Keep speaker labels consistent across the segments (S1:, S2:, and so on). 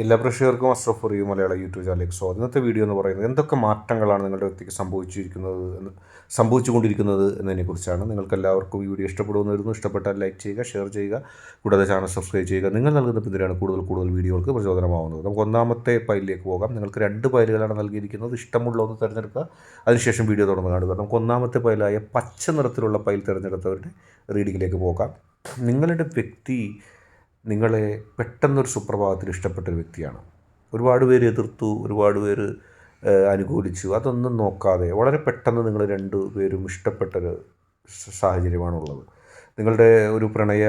S1: എല്ലാ പ്രേക്ഷകർക്കും അസ്രഫ് യു മലയാള യൂട്യൂബ് ചാനലിലേക്ക് സ്വാഗതം. ഇന്നത്തെ വീഡിയോ എന്ന് പറയുന്നത് എന്തൊക്കെ മാറ്റങ്ങളാണ് നിങ്ങളുടെ വ്യക്തിക്ക് സംഭവിച്ചിരിക്കുന്നത് എന്ന് സംഭവിച്ചുകൊണ്ടിരിക്കുന്നത് എന്നതിനെക്കുറിച്ചാണ്. നിങ്ങൾക്ക് എല്ലാവർക്കും ഈ വീഡിയോ ഇഷ്ടപ്പെടുമെന്ന് വരുന്നു ഇഷ്ടപ്പെട്ടാൽ ലൈക്ക് ചെയ്യുക ഷെയർ ചെയ്യുക കൂടാതെ ചാനൽ സബ്സ്ക്രൈബ് ചെയ്യുക. നിങ്ങൾ നൽകുന്ന പിന്തുണയാണ് കൂടുതൽ കൂടുതൽ വീഡിയോകൾക്ക് പ്രചോദനമാവുന്നത്. നമുക്ക് ഒന്നാമത്തെ പൈലിലേക്ക് പോകാം. നിങ്ങൾക്ക് രണ്ട് പൈലുകളാണ് നൽകിയിരിക്കുന്നത്. ഇഷ്ടമുള്ള ഒന്ന് തിരഞ്ഞെടുക്കുക അതിനുശേഷം വീഡിയോ തുടർന്ന് കാണുക. നമുക്ക് ഒന്നാമത്തെ പൈലായ പച്ച നിറത്തിലുള്ള പൈൽ തിരഞ്ഞെടുത്തവരുടെ റീഡിങ്ങിലേക്ക് പോകാം. നിങ്ങളുടെ വ്യക്തി നിങ്ങളെ പെട്ടെന്നൊരു സുപ്രഭാതത്തിൽ ഇഷ്ടപ്പെട്ട ഒരു വ്യക്തിയാണ്. ഒരുപാട് പേര് എതിർത്തു ഒരുപാട് പേര് അനുകൂലിച്ചു. അതൊന്നും നോക്കാതെ വളരെ പെട്ടെന്ന് നിങ്ങൾ രണ്ട് പേരും ഇഷ്ടപ്പെട്ടൊരു സാഹചര്യമാണുള്ളത്. നിങ്ങളുടെ ഒരു പ്രണയ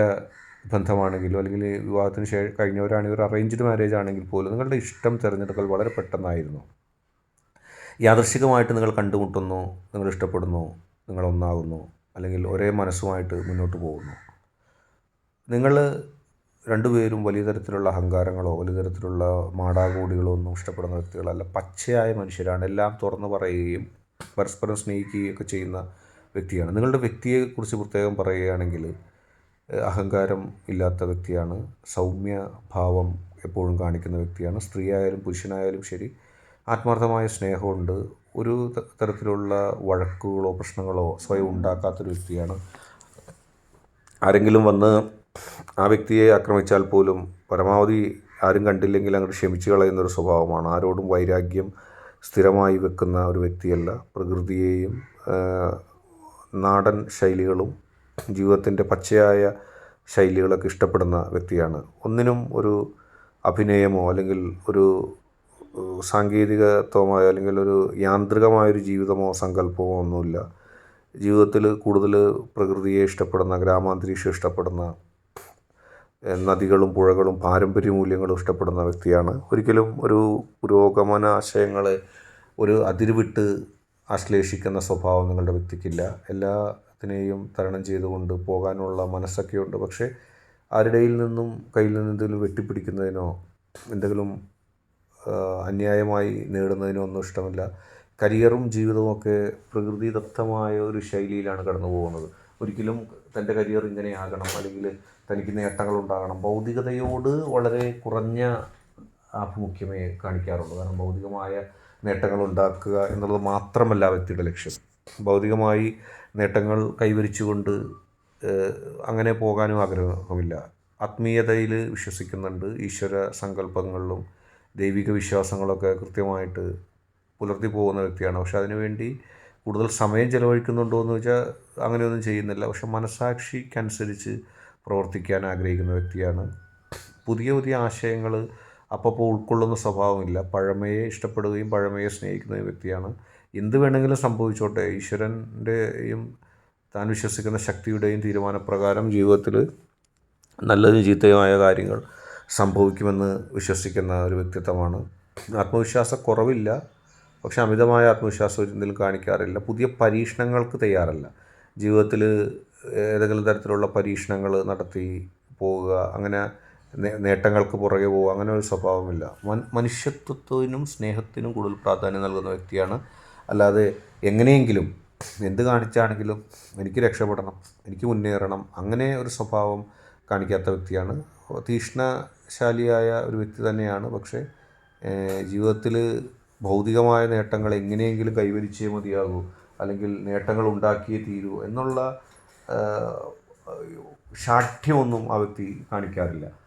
S1: ബന്ധമാണെങ്കിലും അല്ലെങ്കിൽ വിവാഹത്തിന് ശേഷം കഴിഞ്ഞവരാണെങ്കിൽ ഒരു അറേഞ്ച്ഡ് മാരേജ് ആണെങ്കിൽ പോലും നിങ്ങളുടെ ഇഷ്ടം തിരഞ്ഞെടുക്കൽ വളരെ പെട്ടെന്നായിരുന്നു. യാദർശികമായിട്ട് നിങ്ങൾ കണ്ടുമുട്ടുന്നു നിങ്ങൾ ഇഷ്ടപ്പെടുന്നു നിങ്ങൾ ഒന്നാകുന്നു അല്ലെങ്കിൽ ഒരേ മനസ്സുമായിട്ട് മുന്നോട്ട് പോകുന്നു. നിങ്ങൾ രണ്ടുപേരും വലിയ തരത്തിലുള്ള അഹങ്കാരങ്ങളോ വലിയ തരത്തിലുള്ള മാടാകൂടികളോ ഒന്നും ഇഷ്ടപ്പെടുന്ന വ്യക്തികളല്ല. പച്ചയായ മനുഷ്യരാണ്. എല്ലാം തുറന്നു പറയുകയും പരസ്പരം സ്നേഹിക്കുകയും ഒക്കെ ചെയ്യുന്ന വ്യക്തിയാണ്. നിങ്ങളുടെ വ്യക്തിയെക്കുറിച്ച് പ്രത്യേകം പറയുകയാണെങ്കിൽ അഹങ്കാരം ഇല്ലാത്ത വ്യക്തിയാണ്. സൗമ്യ ഭാവം എപ്പോഴും കാണിക്കുന്ന വ്യക്തിയാണ്. സ്ത്രീ ആയാലും പുരുഷനായാലും ശരി ആത്മാർത്ഥമായ സ്നേഹമുണ്ട്. ഒരു തരത്തിലുള്ള വഴക്കുകളോ പ്രശ്നങ്ങളോ സ്വയം ഉണ്ടാക്കാത്തൊരു വ്യക്തിയാണ്. ആരെങ്കിലും വന്ന് ആ വ്യക്തിയെ ആക്രമിച്ചാൽ പോലും പരമാവധി ആരും കണ്ടില്ലെങ്കിൽ അങ്ങോട്ട് ക്ഷമിച്ചു കളയുന്ന ഒരു സ്വഭാവമാണ്. ആരോടും വൈരാഗ്യം സ്ഥിരമായി വെക്കുന്ന ഒരു വ്യക്തിയല്ല. പ്രകൃതിയെയും നാടൻ ശൈലികളും ജീവിതത്തിന്റെ പച്ചയായ ശൈലികളൊക്കെ ഇഷ്ടപ്പെടുന്ന വ്യക്തിയാണ്. ഒന്നിനും ഒരു അഭിനയമോ അല്ലെങ്കിൽ ഒരു സാങ്കേതികത്വമായോ അല്ലെങ്കിൽ ഒരു യാന്ത്രികമായൊരു ജീവിതമോ സങ്കല്പമോ ഒന്നുമില്ല. ജീവിതത്തിൽ കൂടുതൽ പ്രകൃതിയെ ഇഷ്ടപ്പെടുന്ന ഗ്രാമാന്തരീക്ഷം ഇഷ്ടപ്പെടുന്ന നദികളും പുഴകളും പാരമ്പര്യ മൂല്യങ്ങളും ഇഷ്ടപ്പെടുന്ന വ്യക്തിയാണ്. ഒരിക്കലും ഒരു പുരോഗമന ആശയങ്ങളെ ഒരു അതിരുവിട്ട് ആശ്ലേഷിക്കുന്ന സ്വഭാവം നിങ്ങളുടെ വ്യക്തിക്കില്ല. എല്ലാത്തിനെയും തരണം ചെയ്തുകൊണ്ട് പോകാനുള്ള മനസ്സൊക്കെയുണ്ട്. പക്ഷേ ആരുടെയിൽ നിന്നും കയ്യിൽ നിന്ന് എന്തെങ്കിലും വെട്ടിപ്പിടിക്കുന്നതിനോ എന്തെങ്കിലും അന്യായമായി നേടുന്നതിനോ ഒന്നും ഇഷ്ടമില്ല. കരിയറും ജീവിതവും ഒക്കെ പ്രകൃതിദത്തമായ ഒരു ശൈലിയിലാണ് കടന്നു പോകുന്നത് ഒരിക്കലും തന്റെ കരിയർ ഇങ്ങനെയാകണം അല്ലെങ്കിൽ തനിക്ക് നേട്ടങ്ങൾ ഉണ്ടാകണം ഭൗതികതയോട് വളരെ കുറഞ്ഞ ആഭിമുഖ്യമേ കാണിക്കാറുള്ളൂ. കാരണം ഭൗതികമായ നേട്ടങ്ങൾ ഉണ്ടാക്കുക എന്നുള്ളത് മാത്രമല്ല വ്യക്തിയുടെ ലക്ഷ്യം. ഭൗതികമായി നേട്ടങ്ങൾ കൈവരിച്ചുകൊണ്ട് അങ്ങനെ പോകാനും ആഗ്രഹമില്ല. ആത്മീയതയിൽ വിശ്വസിക്കുന്നുണ്ട്. ഈശ്വര സങ്കല്പങ്ങളിലും ദൈവിക വിശ്വാസങ്ങളൊക്കെ കൃത്യമായിട്ട് പുലർത്തി പോകുന്ന വ്യക്തിയാണ്. പക്ഷെ അതിനുവേണ്ടി കൂടുതൽ സമയം ചെലവഴിക്കുന്നുണ്ടോ എന്ന് വെച്ചാൽ അങ്ങനെയൊന്നും ചെയ്യുന്നില്ല. പക്ഷെ മനസാക്ഷിക്കനുസരിച്ച് പ്രവർത്തിക്കാൻ ആഗ്രഹിക്കുന്ന വ്യക്തിയാണ്. പുതിയ പുതിയ ആശയങ്ങൾ അപ്പോൾ ഉൾക്കൊള്ളുന്ന സ്വഭാവമില്ല. പഴമയെ ഇഷ്ടപ്പെടുകയും പഴമയെ സ്നേഹിക്കുന്ന വ്യക്തിയാണ്. എന്ത് വേണമെങ്കിലും സംഭവിച്ചോട്ടെ. ഈശ്വരന്റെയും താൻ വിശ്വസിക്കുന്ന ശക്തിയുടെയും തീരുമാനപ്രകാരം ജീവിതത്തിൽ നല്ലതും ചീത്തയുമായ കാര്യങ്ങൾ സംഭവിക്കുമെന്ന് വിശ്വസിക്കുന്ന ഒരു വ്യക്തിത്വമാണ്. ആത്മവിശ്വാസക്കുറവില്ല പക്ഷെ അമിതമായ ആത്മവിശ്വാസം ഒരിക്കലും കാണിക്കാറില്ല. പുതിയ പരീക്ഷണങ്ങൾക്ക് തയ്യാറല്ല. ജീവിതത്തിൽ ഏതെങ്കിലും തരത്തിലുള്ള പരീക്ഷണങ്ങൾ നടത്തി പോവുക അങ്ങനെ നേട്ടങ്ങൾക്ക് പുറകെ പോവുക അങ്ങനെ ഒരു സ്വഭാവമില്ല. മനുഷ്യത്വത്തിനും സ്നേഹത്തിനും കൂടുതൽ പ്രാധാന്യം നൽകുന്ന വ്യക്തിയാണ്. അല്ലാതെ എങ്ങനെയെങ്കിലും എന്ത് കാണിച്ചാണെങ്കിലും എനിക്ക് രക്ഷപ്പെടണം എനിക്ക് മുന്നേറണം അങ്ങനെ ഒരു സ്വഭാവം കാണിക്കാത്ത വ്യക്തിയാണ്. തീഷ്ണശാലിയായ ഒരു വ്യക്തി തന്നെയാണ്. പക്ഷേ ജീവിതത്തിൽ ഭൗതികമായ നേട്ടങ്ങൾ എങ്ങനെയെങ്കിലും കൈവരിച്ചേ മതിയാകൂ അല്ലെങ്കിൽ നേട്ടങ്ങൾ ഉണ്ടാക്കിയേ തീരൂ എന്നുള്ള ശാഠ്യമൊന്നും ആ വ്യക്തി കാണിക്കാറില്ല.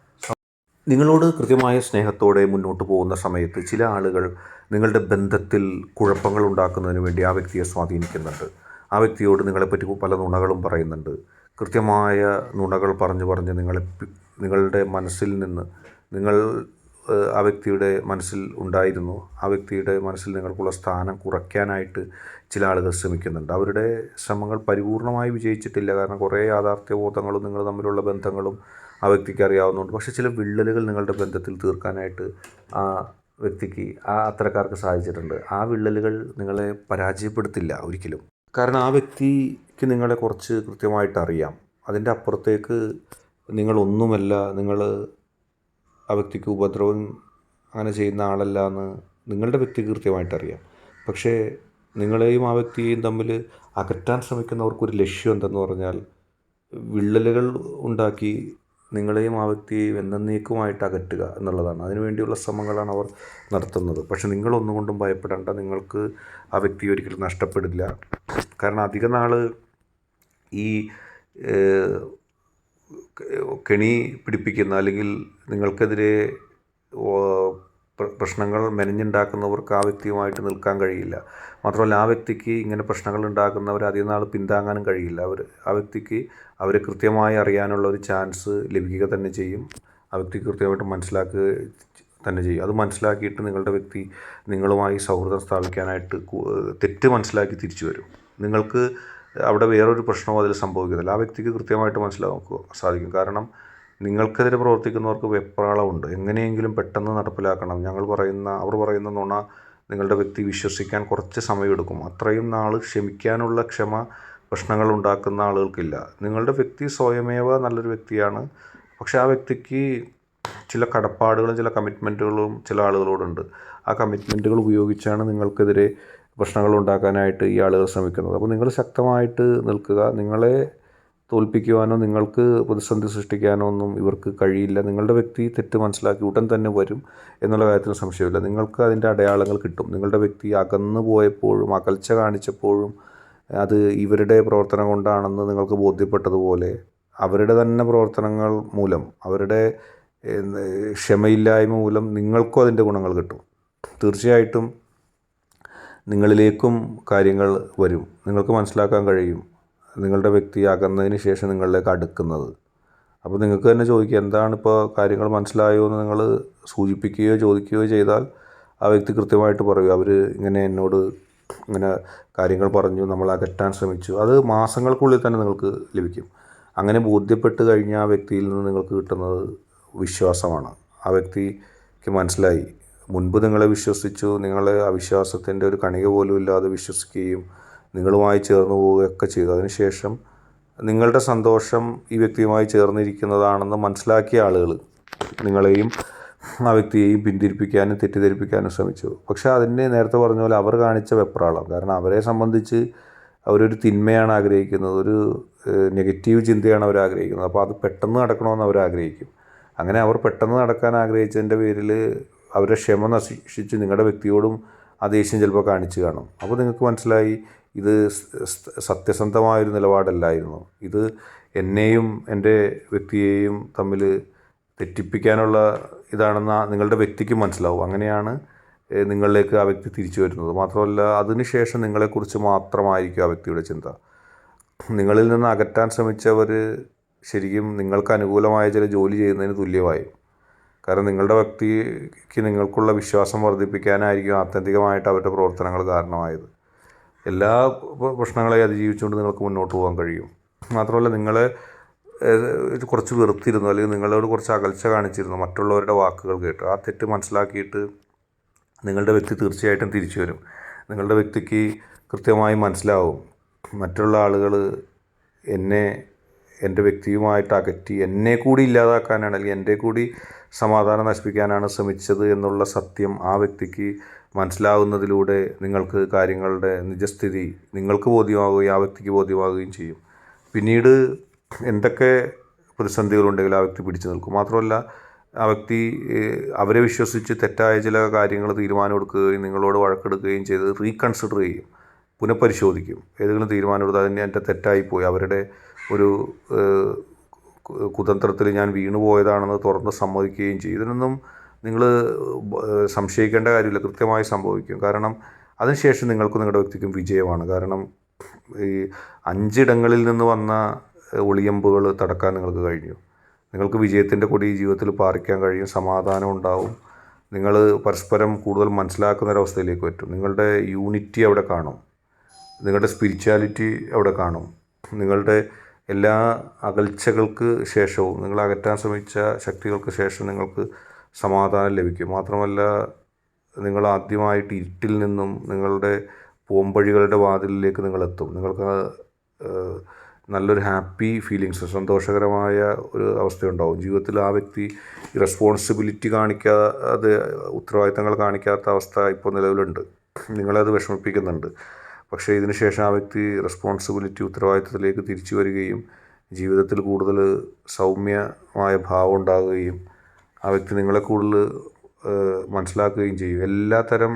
S1: നിങ്ങളോട് കൃത്യമായ സ്നേഹത്തോടെ മുന്നോട്ട് പോകുന്ന സമയത്ത് ചില ആളുകൾ നിങ്ങളുടെ ബന്ധത്തിൽ കുഴപ്പങ്ങൾ ഉണ്ടാക്കുന്നതിന് വേണ്ടി ആ വ്യക്തിയെ സ്വാധീനിക്കുന്നുണ്ട്. ആ വ്യക്തിയോട് നിങ്ങളെപ്പറ്റി പല നുണകളും പറയുന്നുണ്ട്. കൃത്യമായ നുണകൾ പറഞ്ഞു പറഞ്ഞ് നിങ്ങളെ നിങ്ങളുടെ മനസ്സിൽ നിന്ന് നിങ്ങൾ ആ വ്യക്തിയുടെ മനസ്സിൽ ഉണ്ടായിരുന്നു. ആ വ്യക്തിയുടെ മനസ്സിൽ നിങ്ങൾക്കുള്ള സ്ഥാനം കുറയ്ക്കാനായിട്ട് ചില ആളുകൾ ശ്രമിക്കുന്നുണ്ട്. അവരുടെ ശ്രമങ്ങൾ പരിപൂർണമായി വിജയിച്ചിട്ടില്ല. കാരണം കുറേ യാഥാർത്ഥ്യബോധങ്ങളും നിങ്ങൾ തമ്മിലുള്ള ബന്ധങ്ങളും ആ വ്യക്തിക്ക് അറിയാവുന്നതുകൊണ്ട് പക്ഷേ ചില വിള്ളലുകൾ നിങ്ങളുടെ ബന്ധത്തിൽ തീർക്കാനായിട്ട് ആ വ്യക്തിക്ക് ആ അത്തരക്കാർക്ക് സാധിച്ചിട്ടുണ്ട്. ആ വിള്ളലുകൾ നിങ്ങളെ പരാജയപ്പെടുത്തില്ല ഒരിക്കലും. കാരണം ആ വ്യക്തിക്ക് നിങ്ങളെ കുറച്ച് കൃത്യമായിട്ട് അറിയാം. അതിന്റെ അപ്പുറത്തേക്ക് നിങ്ങളൊന്നുമല്ല നിങ്ങൾ ആ വ്യക്തിക്ക് ഉപദ്രവം അങ്ങനെ ചെയ്യുന്ന ആളല്ല എന്ന് നിങ്ങളുടെ വ്യക്തിക്ക് കൃത്യമായിട്ട് അറിയാം പക്ഷേ നിങ്ങളെയും ആ വ്യക്തിയെയും തമ്മിൽ അകറ്റാൻ ശ്രമിക്കുന്നവർക്കൊരു ലക്ഷ്യം എന്തെന്ന് പറഞ്ഞാൽ വിള്ളലുകൾ ഉണ്ടാക്കി നിങ്ങളെയും ആ വ്യക്തിയെയും എന്നേക്കുമായിട്ട് അകറ്റുക എന്നുള്ളതാണ്. അതിനുവേണ്ടിയുള്ള ശ്രമങ്ങളാണ് അവർ നടത്തുന്നത്. പക്ഷെ നിങ്ങളൊന്നുകൊണ്ടും ഭയപ്പെടേണ്ട. നിങ്ങൾക്ക് ആ വ്യക്തി ഒരിക്കലും നഷ്ടപ്പെടില്ല. കാരണം അധിക നാൾ ഈ കെണി പിടിപ്പിക്കുന്ന അല്ലെങ്കിൽ നിങ്ങൾക്കെതിരെ പ്രശ്നങ്ങൾ മെനഞ്ഞുണ്ടാക്കുന്നവർക്ക് ആ വ്യക്തിയുമായിട്ട് നിൽക്കാൻ കഴിയില്ല. മാത്രമല്ല ആ വ്യക്തിക്ക് ഇങ്ങനെ പ്രശ്നങ്ങൾ ഉണ്ടാക്കുന്നവർ അധികം നാൾ പിന്താങ്ങാനും കഴിയില്ല. അവർ ആ വ്യക്തിക്ക് അവരെ കൃത്യമായി അറിയാനുള്ള ഒരു ചാൻസ് ലഭിക്കുക തന്നെ ചെയ്യും. ആ വ്യക്തി കൃത്യമായിട്ട് മനസ്സിലാക്കുക തന്നെ ചെയ്യും. അത് മനസ്സിലാക്കിയിട്ട് നിങ്ങളുടെ വ്യക്തി നിങ്ങളുമായി സൗഹൃദം സ്ഥാപിക്കാനായിട്ട് തെറ്റ് മനസ്സിലാക്കി തിരിച്ചു വരും. നിങ്ങൾക്ക് അവിടെ വേറൊരു പ്രശ്നവും അതിൽ സംഭവിക്കുന്നില്ല. ആ വ്യക്തിക്ക് കൃത്യമായിട്ട് മനസ്സിലാക്കുക സാധിക്കും. കാരണം നിങ്ങൾക്കെതിരെ പ്രവർത്തിക്കുന്നവർക്ക് വെപ്രാളമുണ്ട്. എങ്ങനെയെങ്കിലും പെട്ടെന്ന് നടപ്പിലാക്കണം. ഞങ്ങൾ പറയുന്ന അവർ പറയുന്ന നുണ നിങ്ങളുടെ വ്യക്തി വിശ്വസിക്കാൻ കുറച്ച് സമയമെടുക്കും. അത്രയും നാൾ ക്ഷമിക്കാനുള്ള ക്ഷമ പ്രശ്നങ്ങൾ ഉണ്ടാക്കുന്ന ആളുകൾക്കില്ല. നിങ്ങളുടെ വ്യക്തി സ്വയമേവ നല്ലൊരു വ്യക്തിയാണ്. പക്ഷേ ആ വ്യക്തിക്ക് ചില കടപ്പാടുകളും ചില കമ്മിറ്റ്മെന്റുകളും ചില ആളുകളോടുണ്ട്. ആ കമ്മിറ്റ്മെന്റുകൾ ഉപയോഗിച്ചാണ് നിങ്ങൾക്കെതിരെ പ്രശ്നങ്ങൾ ഉണ്ടാക്കാനായിട്ട് ഈ ആളുകൾ ശ്രമിക്കുന്നത്. അപ്പോൾ നിങ്ങൾ ശക്തമായിട്ട് നിൽക്കുക. നിങ്ങളെ തോൽപ്പിക്കുവാനോ നിങ്ങൾക്ക് പ്രതിസന്ധി സൃഷ്ടിക്കാനോ ഒന്നും ഇവർക്ക് കഴിയില്ല. നിങ്ങളുടെ വ്യക്തി തെറ്റ് മനസ്സിലാക്കി ഉടൻ തന്നെ വരും എന്നുള്ള കാര്യത്തിൽ സംശയമില്ല. നിങ്ങൾക്ക് അതിന്റെ അടയാളങ്ങൾ കിട്ടും. നിങ്ങളുടെ വ്യക്തി അകന്നു പോയപ്പോഴും അകൽച്ച കാണിച്ചപ്പോഴും അത് ഇവരുടെ പ്രവർത്തനം കൊണ്ടാണെന്ന് നിങ്ങൾക്ക് ബോധ്യപ്പെട്ടതുപോലെ അവരുടെ തന്നെ പ്രവർത്തനങ്ങൾ മൂലം അവരുടെ ക്ഷമയില്ലായ്മ മൂലം നിങ്ങൾക്കും അതിന്റെ ഗുണങ്ങൾ കിട്ടും. തീർച്ചയായിട്ടും നിങ്ങളിലേക്കും കാര്യങ്ങൾ വരും. നിങ്ങൾക്ക് മനസ്സിലാക്കാൻ കഴിയും. നിങ്ങളുടെ വ്യക്തി അകന്നതിന് ശേഷം നിങ്ങളിലേക്ക് അടുക്കുന്നത്. അപ്പോൾ നിങ്ങൾക്ക് തന്നെ ചോദിക്കുക എന്താണ് ഇപ്പോൾ കാര്യങ്ങൾ മനസ്സിലായോ എന്ന് നിങ്ങൾ സൂചിപ്പിക്കുകയോ ചോദിക്കുകയോ ചെയ്താൽ ആ വ്യക്തി കൃത്യമായിട്ട് പറയും. അവർ ഇങ്ങനെ എന്നോട് ഇങ്ങനെ കാര്യങ്ങൾ പറഞ്ഞു നമ്മൾ അകറ്റാൻ ശ്രമിച്ചു. അത് മാസങ്ങൾക്കുള്ളിൽ തന്നെ നിങ്ങൾക്ക് ലഭിക്കും. അങ്ങനെ ബോധ്യപ്പെട്ട് കഴിഞ്ഞ ആ വ്യക്തിയിൽ നിന്ന് നിങ്ങൾക്ക് കിട്ടുന്നത് വിശ്വാസമാണ്. ആ വ്യക്തിക്ക് മനസ്സിലായി. മുൻപ് നിങ്ങളെ വിശ്വസിച്ചു നിങ്ങളെ അവിശ്വാസത്തിന്റെ ഒരു കണിക പോലും ഇല്ലാതെ വിശ്വസിക്കുകയും നിങ്ങളുമായി ചേർന്ന് പോവുകയൊക്കെ ചെയ്തു. അതിനുശേഷം നിങ്ങളുടെ സന്തോഷം ഈ വ്യക്തിയുമായി ചേർന്നിരിക്കുന്നതാണെന്ന് മനസ്സിലാക്കിയ ആളുകൾ നിങ്ങളെയും ആ വ്യക്തിയെയും പിന്തിരിപ്പിക്കാനും തെറ്റിദ്ധരിപ്പിക്കാനും ശ്രമിച്ചു. പക്ഷേ അതിന് നേരത്തെ പറഞ്ഞ പോലെ അവർ കാണിച്ച വെപ്രാളം. കാരണം അവരെ സംബന്ധിച്ച് അവരൊരു തിന്മയാണ് ആഗ്രഹിക്കുന്നത് ഒരു നെഗറ്റീവ് ചിന്തയാണ് അവർ ആഗ്രഹിക്കുന്നത്. അപ്പോൾ അത് പെട്ടെന്ന് നടക്കണമെന്ന് അവർ ആഗ്രഹിക്കും. അങ്ങനെ അവർ പെട്ടെന്ന് നടക്കാൻ ആഗ്രഹിച്ചതിന്റെ പേരിൽ അവരുടെ ക്ഷമ നശിച്ച് നിങ്ങളുടെ വ്യക്തിയോടും ആ ദേഷ്യം ചിലപ്പോൾ കാണിച്ചു കാണും. അപ്പോൾ നിങ്ങൾക്ക് മനസ്സിലായി ഇത് സത്യസന്ധമായൊരു നിലപാടല്ലായിരുന്നു. ഇത് എന്നെയും എന്റെ വ്യക്തിയെയും തമ്മിൽ തെറ്റിപ്പിക്കാനുള്ള ഇതാണെന്ന് നിങ്ങളുടെ വ്യക്തിക്ക് മനസ്സിലാവും. അങ്ങനെയാണ് നിങ്ങളിലേക്ക് ആ വ്യക്തി തിരിച്ചു വരുന്നത്. മാത്രമല്ല അതിനുശേഷം നിങ്ങളെക്കുറിച്ച് മാത്രമായിരിക്കും ആ വ്യക്തിയുടെ ചിന്ത. നിങ്ങളിൽ നിന്ന് അകറ്റാൻ ശ്രമിച്ചവർ ശരിക്കും നിങ്ങൾക്ക് അനുകൂലമായ ചില ജോലി ചെയ്യുന്നതിന് തുല്യമായി. കാരണം നിങ്ങളുടെ വ്യക്തിക്ക് നിങ്ങൾക്കുള്ള വിശ്വാസം വർദ്ധിപ്പിക്കാനായിരിക്കും ആത്യന്തികമായിട്ട് അവരുടെ പ്രവർത്തനങ്ങൾ കാരണമായത്. എല്ലാ പ്രശ്നങ്ങളെയും അതിജീവിച്ചുകൊണ്ട് നിങ്ങൾക്ക് മുന്നോട്ട് പോകാൻ കഴിയും. മാത്രമല്ല നിങ്ങളെ കുറച്ച് വെറുത്തിരുന്നു അല്ലെങ്കിൽ നിങ്ങളോട് കുറച്ച് അകൽച്ച കാണിച്ചിരുന്നു മറ്റുള്ളവരുടെ വാക്കുകൾ കേട്ട്. ആ തെറ്റ് മനസ്സിലാക്കിയിട്ട് നിങ്ങളുടെ വ്യക്തി തീർച്ചയായിട്ടും തിരിച്ചു വരും. നിങ്ങളുടെ വ്യക്തിക്ക് കൃത്യമായി മനസ്സിലാവും മറ്റുള്ള ആളുകൾ എന്നെ എന്റെ വ്യക്തിയുമായിട്ട് അകറ്റി എന്നെ കൂടി ഇല്ലാതാക്കാനാണ് അല്ലെങ്കിൽ എന്റെ കൂടി സമാധാനം നശിപ്പിക്കാനാണ് ശ്രമിച്ചത് എന്നുള്ള സത്യം ആ വ്യക്തിക്ക് മനസ്സിലാവുന്നതിലൂടെ നിങ്ങൾക്ക് കാര്യങ്ങളുടെ നിജസ്ഥിതി നിങ്ങൾക്ക് ബോധ്യമാവുകയും ആ വ്യക്തിക്ക് ബോധ്യമാവുകയും ചെയ്യും. പിന്നീട് എന്തൊക്കെ പ്രതിസന്ധികളുണ്ടെങ്കിൽ ആ വ്യക്തി പിടിച്ചു നിൽക്കും. മാത്രമല്ല ആ വ്യക്തി അവരെ വിശ്വസിച്ച് തെറ്റായ ചില കാര്യങ്ങൾ തീരുമാനമെടുക്കുകയും നിങ്ങളോട് വഴക്കെടുക്കുകയും ചെയ്ത് റീകൺസിഡർ ചെയ്യും പുനഃപരിശോധിക്കും. ഏതെങ്കിലും തീരുമാനമെടുത്ത് അതിന് എന്റെ തെറ്റായിപ്പോയി. അവരുടെ ഒരു കുതന്ത്രത്തിൽ ഞാൻ വീണു പോയതാണെന്ന് തുറന്ന് സമ്മതിക്കുകയും ചെയ്യും ഇതിനൊന്നും നിങ്ങൾ സംശയിക്കേണ്ട കാര്യമില്ല. കൃത്യമായി സംഭവിക്കും. കാരണം അതിനുശേഷം നിങ്ങൾക്കും നിങ്ങളുടെ വ്യക്തിക്കും വിജയമാണ്. കാരണം ഈ അഞ്ചിടങ്ങളിൽ നിന്ന് വന്ന ഒളിയമ്പുകൾ തടക്കാൻ നിങ്ങൾക്ക് കഴിഞ്ഞു. നിങ്ങൾക്ക് വിജയത്തിന്റെ കൊടി ജീവിതത്തിൽ പാറിക്കാൻ കഴിയും. സമാധാനം ഉണ്ടാവും. നിങ്ങൾ പരസ്പരം കൂടുതൽ മനസ്സിലാക്കുന്ന ഒരവസ്ഥയിലേക്ക് പറ്റും നിങ്ങളുടെ യൂണിറ്റി അവിടെ കാണും. നിങ്ങളുടെ സ്പിരിച്വാലിറ്റി അവിടെ കാണും. നിങ്ങളുടെ എല്ലാ അകൽച്ചകൾക്ക് ശേഷവും നിങ്ങൾ അകറ്റാൻ ശ്രമിച്ച ശക്തികൾക്ക് ശേഷം നിങ്ങൾക്ക് സമാധാനം ലഭിക്കും. മാത്രമല്ല നിങ്ങൾ ആദ്യമായിട്ട് ഇരുട്ടിൽ നിന്നും നിങ്ങളുടെ പോംവഴികളുടെ വാതിലിലേക്ക് നിങ്ങളെത്തും നിങ്ങൾക്ക് നല്ലൊരു ഹാപ്പി ഫീലിങ്സ് സന്തോഷകരമായ ഒരു അവസ്ഥയുണ്ടാവും. ജീവിതത്തിൽ ആ വ്യക്തി റെസ്പോൺസിബിലിറ്റി കാണിക്കാതെ ഉത്തരവാദിത്തങ്ങൾ കാണിക്കാത്ത അവസ്ഥ ഇപ്പോൾ നിലവിലുണ്ട്. നിങ്ങളത് വിഷമിപ്പിക്കുന്നുണ്ട്. പക്ഷേ ഇതിന് ശേഷം ആ വ്യക്തി റെസ്പോൺസിബിലിറ്റി ഉത്തരവാദിത്തത്തിലേക്ക് തിരിച്ചു വരികയും ജീവിതത്തിൽ കൂടുതൽ സൗമ്യമായ ഭാവം ഉണ്ടാകുകയും ആ വ്യക്തി നിങ്ങളെ കൂടുതൽ മനസ്സിലാക്കുകയും ചെയ്യും. എല്ലാത്തരം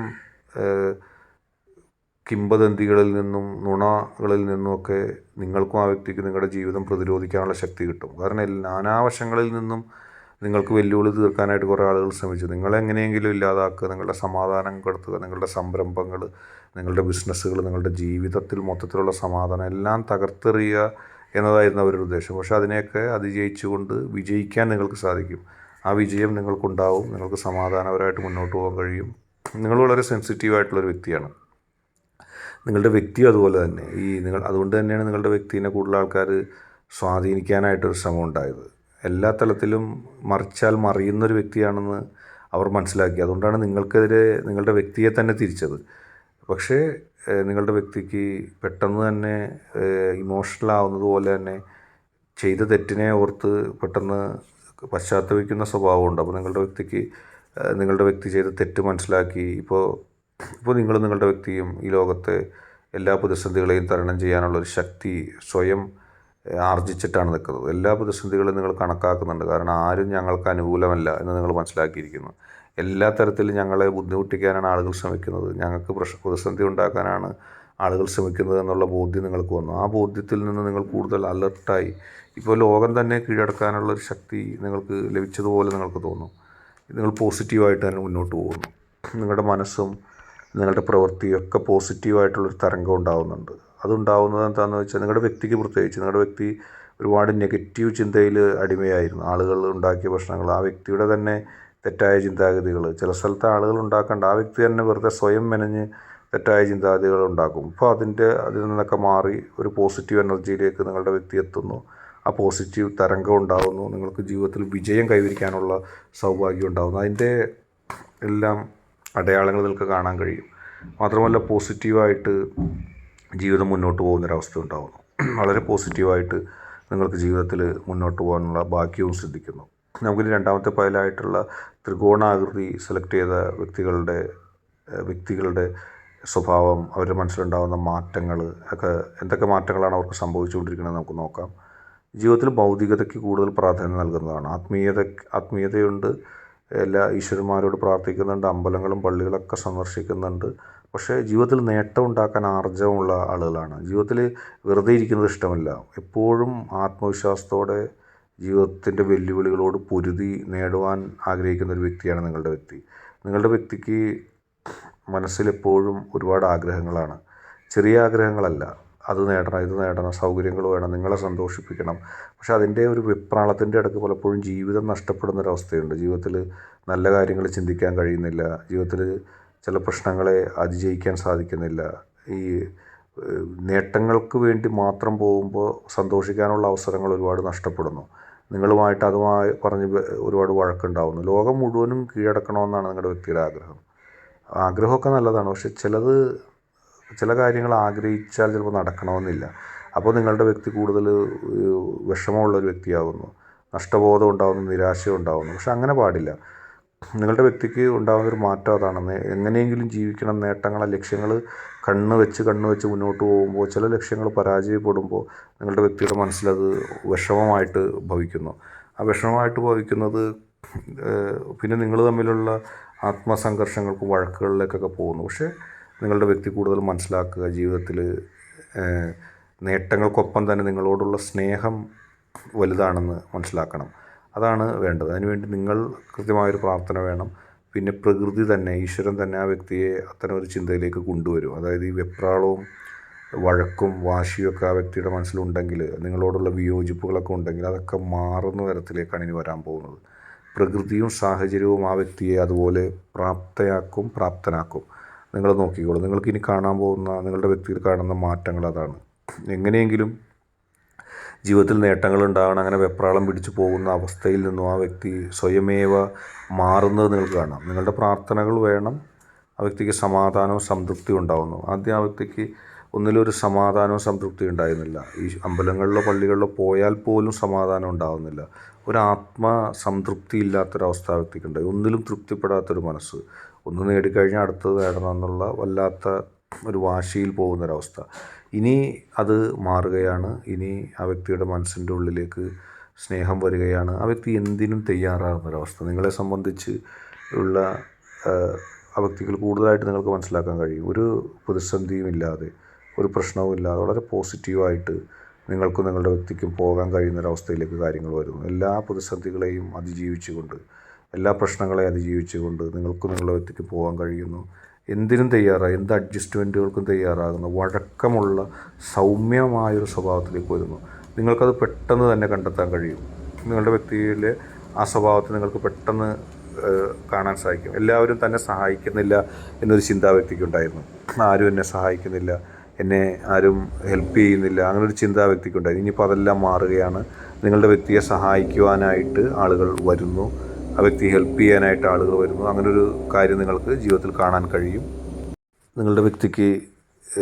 S1: കിംബദന്തികളിൽ നിന്നും നുണകളിൽ നിന്നുമൊക്കെ നിങ്ങൾക്കും ആ വ്യക്തിക്ക് നിങ്ങളുടെ ജീവിതം പ്രതിരോധിക്കാനുള്ള ശക്തി കിട്ടും. കാരണം നാനാവശങ്ങളിൽ നിന്നും നിങ്ങൾക്ക് വെല്ലുവിളി തീർക്കാനായിട്ട് കുറേ ആളുകൾ ശ്രമിച്ചു. നിങ്ങളെ എങ്ങനെയെങ്കിലും ഇല്ലാതാക്കുക നിങ്ങളുടെ സമാധാനം കെടുത്തുക നിങ്ങളുടെ സംരംഭങ്ങൾ നിങ്ങളുടെ ബിസിനസ്സുകൾ നിങ്ങളുടെ ജീവിതത്തിൽ മൊത്തത്തിലുള്ള സമാധാനം എല്ലാം തകർത്തെറിയുക എന്നതായിരുന്നു അവരുടെ ഉദ്ദേശം. പക്ഷേ അതിനെയൊക്കെ അതിജയിച്ചുകൊണ്ട് വിജയിക്കാൻ നിങ്ങൾക്ക് സാധിക്കും. ആ വിജയം നിങ്ങൾക്കുണ്ടാവും. നിങ്ങൾക്ക് സമാധാനപരമായിട്ട് മുന്നോട്ട് പോകാൻ കഴിയും. നിങ്ങൾ വളരെ സെൻസിറ്റീവ് ആയിട്ടുള്ളൊരു വ്യക്തിയാണ്. നിങ്ങളുടെ വ്യക്തിയും അതുപോലെ തന്നെ. ഈ നിങ്ങൾ അതുകൊണ്ട് തന്നെയാണ് നിങ്ങളുടെ വ്യക്തിനെ കൂടുതൽ ആൾക്കാർ സ്വാധീനിക്കാനായിട്ടൊരു ശ്രമം ഉണ്ടായത്. എല്ലാ തലത്തിലും മറിച്ചാൽ മറിയുന്നൊരു വ്യക്തിയാണെന്ന് അവർ മനസ്സിലാക്കി. അതുകൊണ്ടാണ് നിങ്ങൾക്കെതിരെ നിങ്ങളുടെ വ്യക്തിയെ തന്നെ തിരിച്ചത്. പക്ഷേ നിങ്ങളുടെ വ്യക്തിക്ക് പെട്ടെന്ന് തന്നെ ഇമോഷണൽ ആവുന്നത് പോലെ തന്നെ ചെയ്ത തെറ്റിനെ ഓർത്ത് പെട്ടെന്ന് പശ്ചാത്തപിക്കുന്ന സ്വഭാവമുണ്ട്. അപ്പോൾ നിങ്ങളുടെ വ്യക്തിക്ക് നിങ്ങളുടെ വ്യക്തി ചെയ്ത തെറ്റ് മനസ്സിലാക്കി. ഇപ്പോൾ ഇപ്പോൾ നിങ്ങൾ നിങ്ങളുടെ വ്യക്തിയും ഈ ലോകത്തെ എല്ലാ പ്രതിസന്ധികളെയും തരണം ചെയ്യാനുള്ളൊരു ശക്തി സ്വയം ആർജിച്ചിട്ടാണ് നിൽക്കുന്നത്. എല്ലാ പ്രതിസന്ധികളും നിങ്ങൾ കണക്കാക്കുന്നുണ്ട്. കാരണം ആരും ഞങ്ങൾക്ക് അനുകൂലമല്ല എന്ന് നിങ്ങൾ മനസ്സിലാക്കിയിരിക്കുന്നു. എല്ലാ തരത്തിലും ഞങ്ങളെ ബുദ്ധിമുട്ടിക്കാനാണ് ആളുകൾ ശ്രമിക്കുന്നത്. ഞങ്ങൾക്ക് പ്രശ്ന പ്രതിസന്ധി ഉണ്ടാക്കാനാണ് ആളുകൾ ശ്രമിക്കുന്നത് എന്നുള്ള ബോധ്യം നിങ്ങൾക്ക് വന്നു. ആ ബോധ്യത്തിൽ നിന്ന് നിങ്ങൾ കൂടുതൽ അലർട്ടായി. ഇപ്പോൾ ലോകം തന്നെ കീഴടക്കാനുള്ള ഒരു ശക്തി നിങ്ങൾക്ക് ലഭിച്ചതുപോലെ നിങ്ങൾക്ക് തോന്നും. നിങ്ങൾ പോസിറ്റീവായിട്ട് തന്നെ മുന്നോട്ട് പോകുന്നു. നിങ്ങളുടെ മനസ്സും നിങ്ങളുടെ പ്രവൃത്തിയൊക്കെ പോസിറ്റീവായിട്ടുള്ളൊരു തരംഗം ഉണ്ടാവുന്നുണ്ട്. അതുണ്ടാവുന്നത് എന്താണെന്ന് വെച്ചാൽ നിങ്ങളുടെ വ്യക്തിക്ക് പ്രത്യേകിച്ച് നിങ്ങളുടെ വ്യക്തി ഒരുപാട് നെഗറ്റീവ് ചിന്തയിൽ അടിമയായിരുന്നു. ആളുകൾ ഉണ്ടാക്കിയ പ്രശ്നങ്ങൾ ആ വ്യക്തിയുടെ തന്നെ തെറ്റായ ചിന്താഗതികൾ. ചില സ്ഥലത്ത് ആളുകൾ ഉണ്ടാക്കേണ്ട ആ വ്യക്തി തന്നെ വെറുതെ സ്വയം മെനഞ്ഞ് തെറ്റായ ചിന്താഗതികൾ ഉണ്ടാക്കും. അപ്പോൾ അതിന്റെ അതിൽ നിന്നൊക്കെ മാറി ഒരു പോസിറ്റീവ് എനർജിയിലേക്ക് നിങ്ങളുടെ വ്യക്തി എത്തുന്നു. ആ പോസിറ്റീവ് തരംഗം ഉണ്ടാകുന്നു നിങ്ങൾക്ക് ജീവിതത്തിൽ വിജയം കൈവരിക്കാനുള്ള സൗഭാഗ്യം ഉണ്ടാകുന്നു അതിന്റെ എല്ലാം അടയാളങ്ങൾ നിങ്ങൾക്ക് കാണാൻ കഴിയും. മാത്രമല്ല പോസിറ്റീവായിട്ട് ജീവിതം മുന്നോട്ട് പോകുന്നൊരവസ്ഥ ഉണ്ടാകുന്നു വളരെ പോസിറ്റീവായിട്ട് നിങ്ങൾക്ക് ജീവിതത്തിൽ മുന്നോട്ട് പോകാനുള്ള ഭാഗ്യവും ശ്രദ്ധിക്കുന്നു. നമുക്കിനി രണ്ടാമത്തെ പയലായിട്ടുള്ള ത്രികോണാകൃതി സെലക്ട് ചെയ്ത വ്യക്തികളുടെ വ്യക്തികളുടെ സ്വഭാവം അവരുടെ മനസ്സിലുണ്ടാകുന്ന മാറ്റങ്ങൾ ഒക്കെ എന്തൊക്കെ മാറ്റങ്ങളാണ് അവർക്ക് സംഭവിച്ചുകൊണ്ടിരിക്കുന്നത് നമുക്ക് നോക്കാം. ജീവിതത്തിൽ ഭൗതികതയ്ക്ക് കൂടുതൽ പ്രാധാന്യം നൽകുന്നതാണ്. ആത്മീയത ആത്മീയതയുണ്ട്. എല്ലാ ഈശ്വരന്മാരോട് പ്രാർത്ഥിക്കുന്നുണ്ട് അമ്പലങ്ങളും പള്ളികളൊക്കെ സന്ദർശിക്കുന്നുണ്ട്. പക്ഷേ ജീവിതത്തിൽ നേട്ടം ഉണ്ടാക്കാൻ ആർജവമുള്ള ആളുകളാണ്. ജീവിതത്തിൽ വെറുതെ ഇരിക്കുന്നത് ഇഷ്ടമല്ല. എപ്പോഴും ആത്മവിശ്വാസത്തോടെ ജീവിതത്തിന്റെ വെല്ലുവിളികളോട് പൊരുതി നേടുവാൻ ആഗ്രഹിക്കുന്ന ഒരു വ്യക്തിയാണ് നിങ്ങളുടെ വ്യക്തി. നിങ്ങളുടെ വ്യക്തിക്ക് മനസ്സിലെപ്പോഴും ഒരുപാട് ആഗ്രഹങ്ങളാണ്. ചെറിയ ആഗ്രഹങ്ങളല്ല. അത് നേടണം ഇത് നേടണം സൗകര്യങ്ങൾ വേണം നിങ്ങളെ സന്തോഷിപ്പിക്കണം. പക്ഷേ അതിന്റെ ഒരു വിപ്രാളത്തിന്റെ ഇടയ്ക്ക് പലപ്പോഴും ജീവിതം നഷ്ടപ്പെടുന്ന ഒരവസ്ഥയുണ്ട് ജീവിതത്തിൽ നല്ല കാര്യങ്ങൾ ചിന്തിക്കാൻ കഴിയുന്നില്ല. ജീവിതത്തിൽ ചില പ്രശ്നങ്ങളെ അതിജയിക്കാൻ സാധിക്കുന്നില്ല. ഈ നേട്ടങ്ങൾക്ക് വേണ്ടി മാത്രം പോകുമ്പോൾ സന്തോഷിക്കാനുള്ള അവസരങ്ങൾ ഒരുപാട് നഷ്ടപ്പെടുന്നു. നിങ്ങളുമായിട്ട് അതുമായി പറഞ്ഞ് ഒരുപാട് വഴക്കുണ്ടാവുന്നു. ലോകം മുഴുവനും കീഴടക്കണമെന്നാണ് നിങ്ങളുടെ വ്യക്തിയുടെ ആഗ്രഹം. ആഗ്രഹമൊക്കെ നല്ലതാണ്. പക്ഷെ ചിലത് ചില കാര്യങ്ങൾ ആഗ്രഹിച്ചാൽ ചിലപ്പോൾ നടക്കണമെന്നില്ല. അപ്പോൾ നിങ്ങളുടെ വ്യക്തി കൂടുതൽ വിഷമമുള്ളൊരു വ്യക്തിയാകുന്നു നഷ്ടബോധം ഉണ്ടാകുന്നു നിരാശ ഉണ്ടാകുന്നു പക്ഷെ അങ്ങനെ പാടില്ല. നിങ്ങളുടെ വ്യക്തിക്ക് ഉണ്ടാകുന്ന ഒരു മാറ്റം അതാണ്. എങ്ങനെയെങ്കിലും ജീവിക്കണം നേട്ടങ്ങളെ ലക്ഷ്യങ്ങൾ കണ്ണ് വെച്ച് കണ്ണ് വെച്ച് മുന്നോട്ട് പോകുമ്പോൾ ചില ലക്ഷ്യങ്ങൾ പരാജയപ്പെടുമ്പോൾ നിങ്ങളുടെ വ്യക്തിയുടെ മനസ്സിലത് വിഷമമായിട്ട് ഭവിക്കുന്നു. ആ വിഷമമായിട്ട് ഭവിക്കുന്നത് പിന്നെ നിങ്ങൾ തമ്മിലുള്ള ആത്മസംഘർഷങ്ങൾക്കും വഴക്കുകളിലേക്കൊക്കെ പോകുന്നു. പക്ഷേ നിങ്ങളുടെ വ്യക്തി കൂടുതൽ മനസ്സിലാക്കുക ജീവിതത്തിൽ നേട്ടങ്ങൾക്കൊപ്പം തന്നെ നിങ്ങളോടുള്ള സ്നേഹം വലുതാണെന്ന് മനസ്സിലാക്കണം. അതാണ് വേണ്ടത്. അതിനുവേണ്ടി നിങ്ങൾ കൃത്യമായൊരു പ്രാർത്ഥന വേണം. പിന്നെ പ്രകൃതി തന്നെ ഈശ്വരൻ തന്നെ ആ വ്യക്തിയെ അത്തരം ഒരു ചിന്തയിലേക്ക് കൊണ്ടുവരും. അതായത് ഈ വെപ്രാളവും വഴക്കും വാശിയൊക്കെ ആ വ്യക്തിയുടെ മനസ്സിലുണ്ടെങ്കിൽ നിങ്ങളോടുള്ള വിയോജിപ്പുകളൊക്കെ ഉണ്ടെങ്കിൽ അതൊക്കെ മാറുന്ന തരത്തിലേക്കാണ് ഇനി വരാൻ പോകുന്നത്. പ്രകൃതിയും സാഹചര്യവും ആ വ്യക്തിയെ അതുപോലെ പ്രാപ്തയാക്കും പ്രാപ്തനാക്കും. നിങ്ങൾ നോക്കിക്കോളൂ. നിങ്ങൾക്ക് ഇനി കാണാൻ പോകുന്ന നിങ്ങളുടെ വ്യക്തിയിൽ കാണുന്ന മാറ്റങ്ങൾ അതാണ്. എങ്ങനെയെങ്കിലും ജീവിതത്തിൽ നേട്ടങ്ങൾ ഉണ്ടാകണം അങ്ങനെ വെപ്രാളം പിടിച്ചു പോകുന്ന അവസ്ഥയിൽ നിന്നും ആ വ്യക്തി സ്വയമേവ മാറുന്നത് നിങ്ങൾക്ക് കാണാം. നിങ്ങളുടെ പ്രാർത്ഥനകൾ വേണം ആ വ്യക്തിക്ക് സമാധാനവും സംതൃപ്തിയും ഉണ്ടാകുന്നു ആദ്യം ആ വ്യക്തിക്ക് ഒന്നിലൊരു സമാധാനവും സംതൃപ്തി ഉണ്ടായിരുന്നില്ല. ഈ അമ്പലങ്ങളിലോ പള്ളികളിലോ പോയാൽ പോലും സമാധാനം ഉണ്ടാകുന്നില്ല ഒരു ആത്മസംതൃപ്തി ഇല്ലാത്തൊരവസ്ഥ ആ വ്യക്തിക്കുണ്ടായി ഒന്നിലും തൃപ്തിപ്പെടാത്തൊരു മനസ്സ്. ഒന്ന് നേടിക്കഴിഞ്ഞാൽ അടുത്തത് നേടണം എന്നുള്ള വല്ലാത്ത ഒരു വാശിയിൽ പോകുന്നൊരവസ്ഥ. ഇനി അത് മാറുകയാണ്. ഇനി ആ വ്യക്തിയുടെ മനസ്സിന്റെ ഉള്ളിലേക്ക് സ്നേഹം വരികയാണ്. ആ വ്യക്തി എന്തിനും തയ്യാറാകുന്ന ഒരവസ്ഥ നിങ്ങളെ സംബന്ധിച്ച് ഉള്ള ആ വ്യക്തികൾ കൂടുതലായിട്ട് നിങ്ങൾക്ക് മനസ്സിലാക്കാൻ കഴിയും. ഒരു പ്രതിസന്ധിയും ഇല്ലാതെ ഒരു പ്രശ്നവും ഇല്ലാതെ വളരെ പോസിറ്റീവായിട്ട് നിങ്ങൾക്കും നിങ്ങളുടെ വ്യക്തിക്കും പോകാൻ കഴിയുന്ന ഒരവസ്ഥയിലേക്ക് കാര്യങ്ങൾ വരുന്നു. എല്ലാ പ്രതിസന്ധികളെയും അതിജീവിച്ചുകൊണ്ട് എല്ലാ പ്രശ്നങ്ങളെയും അതിജീവിച്ചുകൊണ്ട് നിങ്ങൾക്കും നിങ്ങളുടെ വ്യക്തിക്ക് പോകാൻ കഴിയുന്നു. എന്തിനും തയ്യാറായി എന്ത് അഡ്ജസ്റ്റ്മെന്റുകൾക്കും തയ്യാറാകുന്ന വഴക്കമുള്ള സൗമ്യമായൊരു സ്വഭാവത്തിലേക്ക് വരുന്നു. നിങ്ങൾക്കത് പെട്ടെന്ന് തന്നെ കണ്ടെത്താൻ കഴിയും. നിങ്ങളുടെ വ്യക്തിയിലെ ആ സ്വഭാവത്തെ നിങ്ങൾക്ക് പെട്ടെന്ന് കാണാൻ സാധിക്കും. എല്ലാവരും തന്നെ സഹായിക്കുന്നില്ല എന്നൊരു ചിന്താ വ്യക്തിക്കുണ്ടായിരുന്നു. ആരും എന്നെ സഹായിക്കുന്നില്ല എന്നെ ആരും ഹെൽപ്പ് ചെയ്യുന്നില്ല അങ്ങനെ ഒരു ചിന്ത വ്യക്തിക്കുണ്ടായിരുന്നു. ഇനിയിപ്പോൾ അതെല്ലാം മാറുകയാണ്. നിങ്ങളുടെ വ്യക്തിയെ സഹായിക്കുവാനായിട്ട് ആളുകൾ വരുന്നു. ആ വ്യക്തി ഹെൽപ്പ് ചെയ്യാനായിട്ട് ആളുകൾ വരുന്നു. അങ്ങനൊരു കാര്യം നിങ്ങൾക്ക് ജീവിതത്തിൽ കാണാൻ കഴിയും. നിങ്ങളുടെ വ്യക്തിക്ക്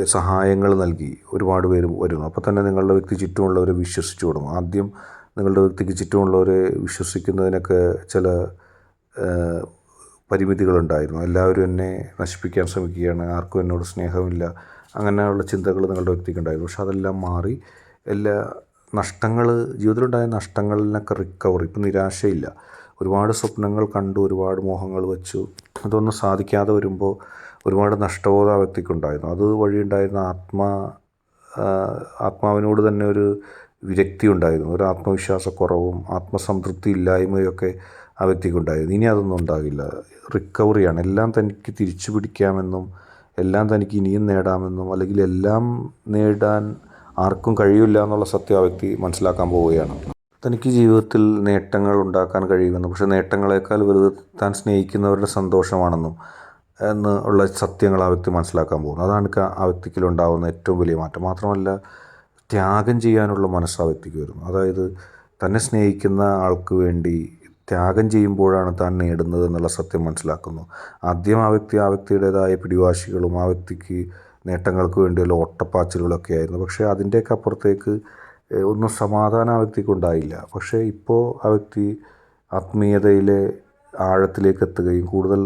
S1: സഹായങ്ങൾ നൽകി ഒരുപാട് പേര് വരുന്നു. അപ്പോൾ തന്നെ നിങ്ങളുടെ വ്യക്തി ചുറ്റുമുള്ളവരെ വിശ്വസിച്ചു തുടങ്ങും. ആദ്യം നിങ്ങളുടെ വ്യക്തിക്ക് ചുറ്റുമുള്ളവരെ വിശ്വസിക്കുന്നതിനൊക്കെ ചില പരിമിതികളുണ്ടായിരുന്നു. എല്ലാവരും എന്നെ നശിപ്പിക്കാൻ ശ്രമിക്കുകയാണ്. ആർക്കും എന്നോട് സ്നേഹമില്ല. അങ്ങനെയുള്ള ചിന്തകൾ നിങ്ങളുടെ വ്യക്തിക്ക് ഉണ്ടായിരുന്നു. പക്ഷെ അതെല്ലാം മാറി എല്ലാ നഷ്ടങ്ങൾ ജീവിതത്തിലുണ്ടായ നഷ്ടങ്ങളിലൊക്കെ റിക്കവർ ഇപ്പം നിരാശയില്ല. ഒരുപാട് സ്വപ്നങ്ങൾ കണ്ടു ഒരുപാട് മോഹങ്ങൾ വെച്ചു. അതൊന്നും സാധിക്കാതെ വരുമ്പോൾ ഒരുപാട് നഷ്ടബോധം ആ വ്യക്തിക്കുണ്ടായിരുന്നു. അത് വഴി ഉണ്ടായിരുന്ന ആത്മാ ആത്മാവിനോട് തന്നെ ഒരു വിരക്തി ഉണ്ടായിരുന്നു. ഒരു ആത്മവിശ്വാസക്കുറവും ആത്മസംതൃപ്തി ഇല്ലായ്മയൊക്കെ ആ വ്യക്തിക്കുണ്ടായിരുന്നു. ഇനി അതൊന്നും ഉണ്ടാകില്ല. റിക്കവറിയാണ്. എല്ലാം തനിക്ക് തിരിച്ചു പിടിക്കാമെന്നും എല്ലാം തനിക്ക് ഇനിയും നേടാമെന്നും അല്ലെങ്കിൽ എല്ലാം നേടാൻ ആർക്കും കഴിയില്ല എന്നുള്ള സത്യം ആ വ്യക്തി മനസ്സിലാക്കാൻ പോവുകയാണ്. തനിക്ക് ജീവിതത്തിൽ നേട്ടങ്ങൾ ഉണ്ടാക്കാൻ കഴിയുമെന്നും പക്ഷേ നേട്ടങ്ങളെക്കാൾ വലുത് താൻ സ്നേഹിക്കുന്നവരുടെ സന്തോഷമാണെന്നും എന്ന് ഉള്ള സത്യങ്ങൾ ആ വ്യക്തി മനസ്സിലാക്കാൻ പോകുന്നു. അതാണ് ആ വ്യക്തിക്കിലുണ്ടാകുന്ന ഏറ്റവും വലിയ മാറ്റം. മാത്രമല്ല ത്യാഗം ചെയ്യാനുള്ള മനസ്സ് ആ വ്യക്തിക്ക് വരുന്നു. അതായത് തന്നെ സ്നേഹിക്കുന്ന ആൾക്ക് വേണ്ടി ത്യാഗം ചെയ്യുമ്പോഴാണ് താൻ നേടുന്നത് എന്നുള്ള സത്യം മനസ്സിലാക്കുന്നു. ആദ്യം ആ വ്യക്തി ആ വ്യക്തിയുടേതായ പിടിവാശികളും ആ വ്യക്തിക്ക് നേട്ടങ്ങൾക്ക് വേണ്ടിയുള്ള ഓട്ടപ്പാച്ചിലുകളൊക്കെ ആയിരുന്നു. പക്ഷേ അതിന്റെയൊക്കെ അപ്പുറത്തേക്ക് ഒന്നും സമാധാനം ആ വ്യക്തിക്ക് ഉണ്ടായില്ല പക്ഷേ ഇപ്പോൾ ആ വ്യക്തി ആത്മീയതയിലെ ആഴത്തിലേക്ക് എത്തുകയും കൂടുതൽ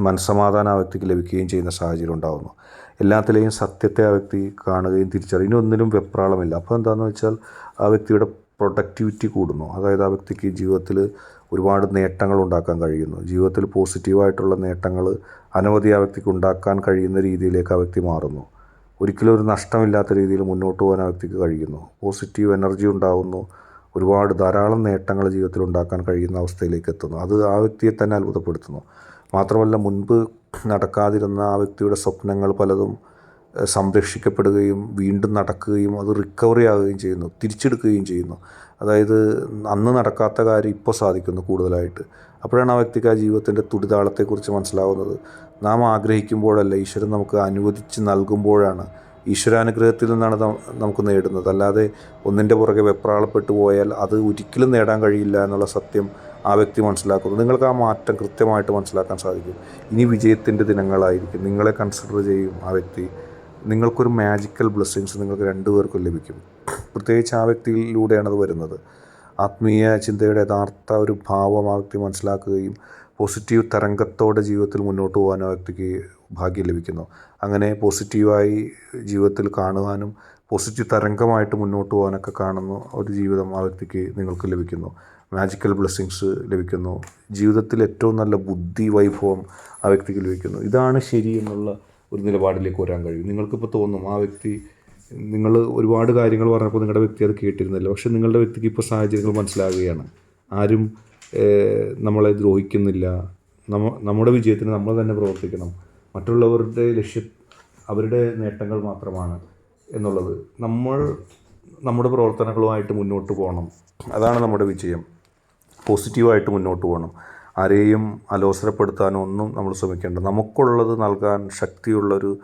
S1: മനസ്സമാധാനം ആ വ്യക്തിക്ക് ലഭിക്കുകയും ചെയ്യുന്ന സാഹചര്യം ഉണ്ടാകുന്നു എല്ലാത്തിലെയും സത്യത്തെ ആ വ്യക്തി കാണുകയും തിരിച്ചറിയും ഇനി ഒന്നിനും വെപ്രാളമില്ല. അപ്പോൾ എന്താണെന്ന് വെച്ചാൽ ആ വ്യക്തിയുടെ പ്രൊഡക്ടിവിറ്റി കൂടുന്നു. അതായത് ആ വ്യക്തിക്ക് ജീവിതത്തിൽ ഒരുപാട് നേട്ടങ്ങൾ ഉണ്ടാക്കാൻ കഴിയുന്നു. ജീവിതത്തിൽ പോസിറ്റീവായിട്ടുള്ള നേട്ടങ്ങൾ അനവധി ആ വ്യക്തിക്ക് ഉണ്ടാക്കാൻ കഴിയുന്ന രീതിയിലേക്ക് ആ വ്യക്തി മാറുന്നു. ഒരിക്കലും ഒരു നഷ്ടമില്ലാത്ത രീതിയിൽ മുന്നോട്ട് പോകാൻ ആ വ്യക്തിക്ക് കഴിയുന്നു. പോസിറ്റീവ് എനർജി ഉണ്ടാകുന്നു ഒരുപാട് ധാരാളം നേട്ടങ്ങൾ ജീവിതത്തിൽ ഉണ്ടാക്കാൻ കഴിയുന്ന അവസ്ഥയിലേക്ക് എത്തുന്നു. അത് ആ വ്യക്തിയെ തന്നെ അത്ഭുതപ്പെടുത്തുന്നു. മാത്രമല്ല മുൻപ് നടക്കാതിരുന്ന ആ വ്യക്തിയുടെ സ്വപ്നങ്ങൾ പലതും സംരക്ഷിക്കപ്പെടുകയും വീണ്ടും നടക്കുകയും അത് റിക്കവറി ആകുകയും ചെയ്യുന്നു തിരിച്ചെടുക്കുകയും ചെയ്യുന്നു. അതായത് അന്ന് നടക്കാത്ത കാര്യം ഇപ്പോൾ സാധിക്കുന്നു കൂടുതലായിട്ട്. അപ്പോഴാണ് ആ വ്യക്തിക്ക് ആ ജീവിതത്തിന്റെ തുടിതാളത്തെക്കുറിച്ച് മനസ്സിലാവുന്നത്. നാം ആഗ്രഹിക്കുമ്പോഴല്ല ഈശ്വരൻ നമുക്ക് അനുവദിച്ച് നൽകുമ്പോഴാണ് ഈശ്വരാനുഗ്രഹത്തിൽ നിന്നാണ് നമുക്ക് നേടുന്നത്. അല്ലാതെ ഒന്നിന്റെ പുറകെ വെപ്രാളപ്പെട്ട് പോയാൽ അത് ഒരിക്കലും നേടാൻ കഴിയില്ല എന്നുള്ള സത്യം ആ വ്യക്തി മനസ്സിലാക്കുന്നു. നിങ്ങൾക്ക് ആ മാറ്റം കൃത്യമായിട്ട് മനസ്സിലാക്കാൻ സാധിക്കും. ഇനി വിജയത്തിന്റെ ദിനങ്ങളായിരിക്കും. നിങ്ങളെ കൺസിഡർ ചെയ്യും ആ വ്യക്തി. നിങ്ങൾക്കൊരു മാജിക്കൽ ബ്ലെസ്സിങ്സ് നിങ്ങൾക്ക് രണ്ടുപേർക്കും ലഭിക്കും. പ്രത്യേകിച്ച് ആ വ്യക്തിയിലൂടെയാണ് അത് വരുന്നത്. ആത്മീയ ചിന്തയുടെ യഥാർത്ഥ ഒരു ഭാവം ആ വ്യക്തി മനസ്സിലാക്കുകയും പോസിറ്റീവ് തരംഗത്തോടെ ജീവിതത്തിൽ മുന്നോട്ട് പോകാൻ ആ വ്യക്തിക്ക് ഭാഗ്യം ലഭിക്കുന്നു. അങ്ങനെ പോസിറ്റീവായി ജീവിതത്തിൽ കാണുവാനും പോസിറ്റീവ് തരംഗമായിട്ട് മുന്നോട്ട് പോകാനൊക്കെ കാണുന്ന ഒരു ജീവിതം ആ വ്യക്തിക്ക് നിങ്ങൾക്ക് ലഭിക്കുന്നു. മാജിക്കൽ ബ്ലെസ്സിങ്സ് ലഭിക്കുന്നു. ജീവിതത്തിൽ ഏറ്റവും നല്ല ബുദ്ധി വൈഭവം ആ വ്യക്തിക്ക് ലഭിക്കുന്നു. ഇതാണ് ശരി എന്നുള്ള ഒരു നിലപാടിലേക്ക് വരാൻ കഴിയും. നിങ്ങൾക്കിപ്പോൾ തോന്നും ആ വ്യക്തി നിങ്ങൾ ഒരുപാട് കാര്യങ്ങൾ പറഞ്ഞപ്പോൾ നിങ്ങളുടെ വ്യക്തി അത് കേട്ടിരുന്നില്ല. പക്ഷേ നിങ്ങളുടെ വ്യക്തിക്ക് ഇപ്പോൾ സാഹചര്യങ്ങൾ മനസ്സിലാകുകയാണ്. ആരും നമ്മളെ ദ്രോഹിക്കുന്നില്ല. നമ്മ നമ്മുടെ വിജയത്തിന് നമ്മൾ തന്നെ പ്രവർത്തിക്കണം. മറ്റുള്ളവരുടെ ലക്ഷ്യം അവരുടെ നേട്ടങ്ങൾ മാത്രമാണ് എന്നുള്ളത്. നമ്മൾ നമ്മുടെ പ്രവർത്തനങ്ങളുമായിട്ട് മുന്നോട്ട് പോകണം. അതാണ് നമ്മുടെ വിജയം. പോസിറ്റീവായിട്ട് മുന്നോട്ട് പോകണം. ആരെയും അലോസരപ്പെടുത്താനോ ഒന്നും നമ്മൾ ശ്രമിക്കേണ്ട. നമുക്കുള്ളത് നൽകാൻ ശക്തിയുള്ളൊരു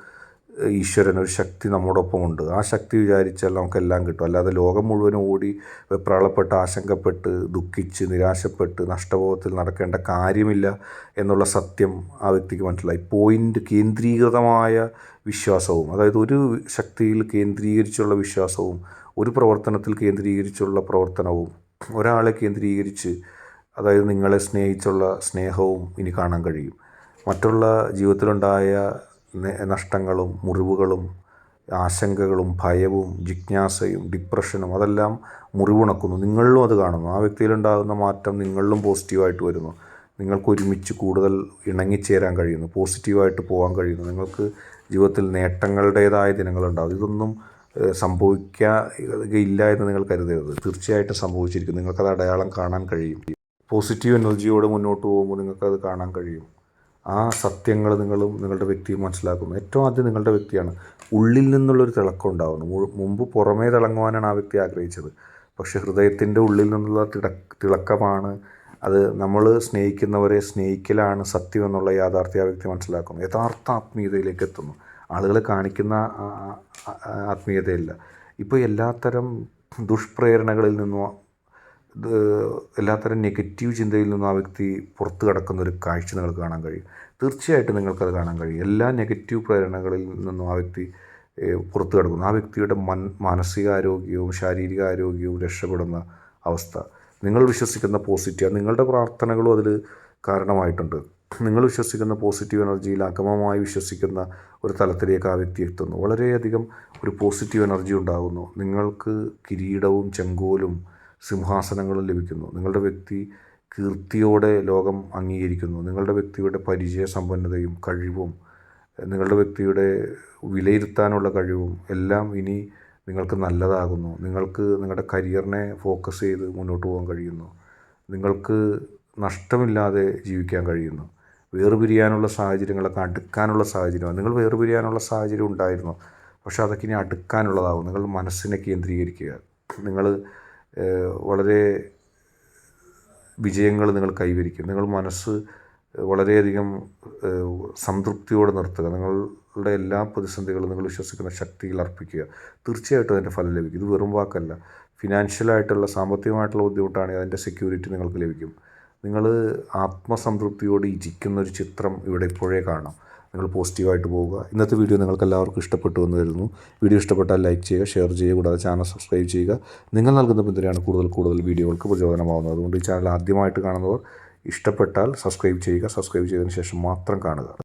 S1: ഈശ്വരൻ ഒരു ശക്തി നമ്മോടൊപ്പമുണ്ട്. ആ ശക്തി വിചാരിച്ചാൽ നമുക്കെല്ലാം കിട്ടും. അല്ലാതെ ലോകം മുഴുവനും ഓടി വെപ്രാളപ്പെട്ട് ആശങ്കപ്പെട്ട് ദുഃഖിച്ച് നിരാശപ്പെട്ട് നഷ്ടബോധത്തിൽ നടക്കേണ്ട കാര്യമില്ല എന്നുള്ള സത്യം ആ വ്യക്തിക്ക് മനസ്സിലായി. പോയിന്റ് കേന്ദ്രീകൃതമായ വിശ്വാസവും അതായത് ഒരു ശക്തിയിൽ കേന്ദ്രീകരിച്ചുള്ള വിശ്വാസവും ഒരു പ്രവർത്തനത്തിൽ കേന്ദ്രീകരിച്ചുള്ള പ്രവർത്തനവും ഒരാളെ കേന്ദ്രീകരിച്ച് അതായത് നിങ്ങളെ സ്നേഹിച്ചുള്ള സ്നേഹവും ഇനി കാണാൻ കഴിയും. മറ്റുള്ള ജീവിതത്തിലുണ്ടായ നഷ്ടങ്ങളും മുറിവുകളും ആശങ്കകളും ഭയവും ജിജ്ഞാസയും ഡിപ്രഷനും അതെല്ലാം മുറിവുണക്കുന്നു. നിങ്ങളിലും അത് കാണുന്നു. ആ വ്യക്തിയിലുണ്ടാകുന്ന മാറ്റം നിങ്ങളിലും പോസിറ്റീവായിട്ട് വരുന്നു. നിങ്ങൾക്ക് ഒരുമിച്ച് കൂടുതൽ ഇണങ്ങിച്ചേരാൻ കഴിയുന്നു. പോസിറ്റീവായിട്ട് പോകാൻ കഴിയുന്നു. നിങ്ങൾക്ക് ജീവിതത്തിൽ നേട്ടങ്ങളുടേതായ ദിനങ്ങളുണ്ടാകും. ഇതൊന്നും സംഭവിക്കുകയില്ല എന്ന് നിങ്ങൾ കരുതരുത്. തീർച്ചയായിട്ടും സംഭവിച്ചിരിക്കും. നിങ്ങൾക്കത് അടയാളം കാണാൻ കഴിയും. പോസിറ്റീവ് എനർജിയോടെ മുന്നോട്ട് പോകുമ്പോൾ നിങ്ങൾക്കത് കാണാൻ കഴിയും. ആ സത്യങ്ങൾ നിങ്ങളും നിങ്ങളുടെ വ്യക്തിയും മനസ്സിലാക്കുന്നു. ഏറ്റവും ആദ്യം നിങ്ങളുടെ വ്യക്തിയാണ്. ഉള്ളിൽ നിന്നുള്ളൊരു തിളക്കം ഉണ്ടാകുന്നു മുമ്പ് പുറമേ തിളങ്ങുവാനാണ് ആ വ്യക്തി ആഗ്രഹിച്ചത്. പക്ഷേ ഹൃദയത്തിന്റെ ഉള്ളിൽ നിന്നുള്ള തിട തിളക്കമാണ് അത് നമ്മൾ സ്നേഹിക്കുന്നവരെ സ്നേഹിക്കലാണ് സത്യം എന്നുള്ള യാഥാർത്ഥ്യ ആ വ്യക്തി മനസ്സിലാക്കുന്നു. യഥാർത്ഥ ആത്മീയതയിലേക്ക് എത്തുന്നു. ആളുകൾ കാണിക്കുന്ന ആത്മീയതയല്ല. ഇപ്പോൾ എല്ലാത്തരം ദുഷ്പ്രേരണകളിൽ നിന്നും ഇത് എല്ലാത്തരം നെഗറ്റീവ് ചിന്തയിൽ നിന്നും ആ വ്യക്തി പുറത്ത് കിടക്കുന്ന ഒരു കാഴ്ച നിങ്ങൾക്ക് കാണാൻ കഴിയും. തീർച്ചയായിട്ടും നിങ്ങൾക്കത് കാണാൻ കഴിയും. എല്ലാ നെഗറ്റീവ് പ്രേരണകളിൽ നിന്നും ആ വ്യക്തി പുറത്ത് കിടക്കുന്നു. ആ വ്യക്തിയുടെ മൻ മാനസികാരോഗ്യവും ശാരീരികാരോഗ്യവും രക്ഷപ്പെടുന്ന അവസ്ഥ. നിങ്ങൾ വിശ്വസിക്കുന്ന പോസിറ്റീവ് നിങ്ങളുടെ പ്രാർത്ഥനകളും അതിൽ കാരണമായിട്ടുണ്ട്. നിങ്ങൾ വിശ്വസിക്കുന്ന പോസിറ്റീവ് എനർജിയിൽ അഗമമായി വിശ്വസിക്കുന്ന ഒരു തലത്തിലേക്ക് ആ വ്യക്തി എത്തുന്നു. വളരെയധികം ഒരു പോസിറ്റീവ് എനർജി ഉണ്ടാകുന്നു. നിങ്ങൾക്ക് കിരീടവും ചെങ്കോലും സിംഹാസനങ്ങളും ലഭിക്കുന്നു. നിങ്ങളുടെ വ്യക്തി കീർത്തിയോടെ ലോകം അംഗീകരിക്കുന്നു. നിങ്ങളുടെ വ്യക്തിയുടെ പരിചയ സമ്പന്നതയും കഴിവും നിങ്ങളുടെ വ്യക്തിയുടെ വിലയിരുത്താനുള്ള കഴിവും എല്ലാം ഇനി നിങ്ങൾക്ക് നല്ലതാകുന്നു. നിങ്ങൾക്ക് നിങ്ങളുടെ കരിയറിനെ ഫോക്കസ് ചെയ്ത് മുന്നോട്ട് പോകാൻ കഴിയുന്നു. നിങ്ങൾക്ക് നഷ്ടമില്ലാതെ ജീവിക്കാൻ കഴിയുന്നു. വേർപിരിയാനുള്ള സാഹചര്യങ്ങളൊക്കെ അടുക്കാനുള്ള സാഹചര്യമാണ്. നിങ്ങൾ വേർപിരിയാനുള്ള സാഹചര്യം ഉണ്ടായിരുന്നു. പക്ഷേ അതൊക്കെ ഇനി അടുക്കാനുള്ളതാകും. നിങ്ങൾ മനസ്സിനെ കേന്ദ്രീകരിക്കുക. നിങ്ങൾ വളരെ വിജയങ്ങൾ നിങ്ങൾ കൈവരിക്കും. നിങ്ങൾ മനസ്സ് വളരെയധികം സംതൃപ്തിയോടെ നിർത്തുക. നിങ്ങളുടെ എല്ലാ പ്രതിസന്ധികളും നിങ്ങൾ വിശ്വസിക്കുന്ന ശക്തിയിൽ അർപ്പിക്കുക. തീർച്ചയായിട്ടും അതിന്റെ ഫലം ലഭിക്കും. ഇത് വെറും വാക്കല്ല. ഫിനാൻഷ്യലായിട്ടുള്ള സാമ്പത്തികമായിട്ടുള്ള ബുദ്ധിമുട്ടാണെങ്കിൽ അതിന്റെ സെക്യൂരിറ്റി നിങ്ങൾക്ക് ലഭിക്കും. നിങ്ങൾ ആത്മസംതൃപ്തിയോട് ഇരിക്കുന്നൊരു ചിത്രം ഇവിടെ ഇപ്പോഴേ കാണാം. നിങ്ങൾ പോസിറ്റീവായിട്ട് പോവുക ഇന്നത്തെ വീഡിയോ നിങ്ങൾക്ക് എല്ലാവർക്കും ഇഷ്ടപ്പെട്ടു എന്ന് വരുന്നു വീഡിയോ ഇഷ്ടപ്പെട്ടാൽ ലൈക്ക് ചെയ്യുക ഷെയർ ചെയ്യുക കൂടാതെ ചാനൽ സബ്സ്ക്രൈബ് ചെയ്യുക. നിങ്ങൾ നൽകുന്ന പിന്തുണയാണ് കൂടുതൽ കൂടുതൽ വീഡിയോകൾക്ക് പ്രചോദനമാവുന്നത്. അതുകൊണ്ട് ഈ ചാനൽ ആദ്യമായിട്ട് കാണുന്നവർ ഇഷ്ടപ്പെട്ടാൽ സബ്സ്ക്രൈബ് ചെയ്യുക. സബ്സ്ക്രൈബ് ചെയ്തതിന് ശേഷം മാത്രം കാണുക.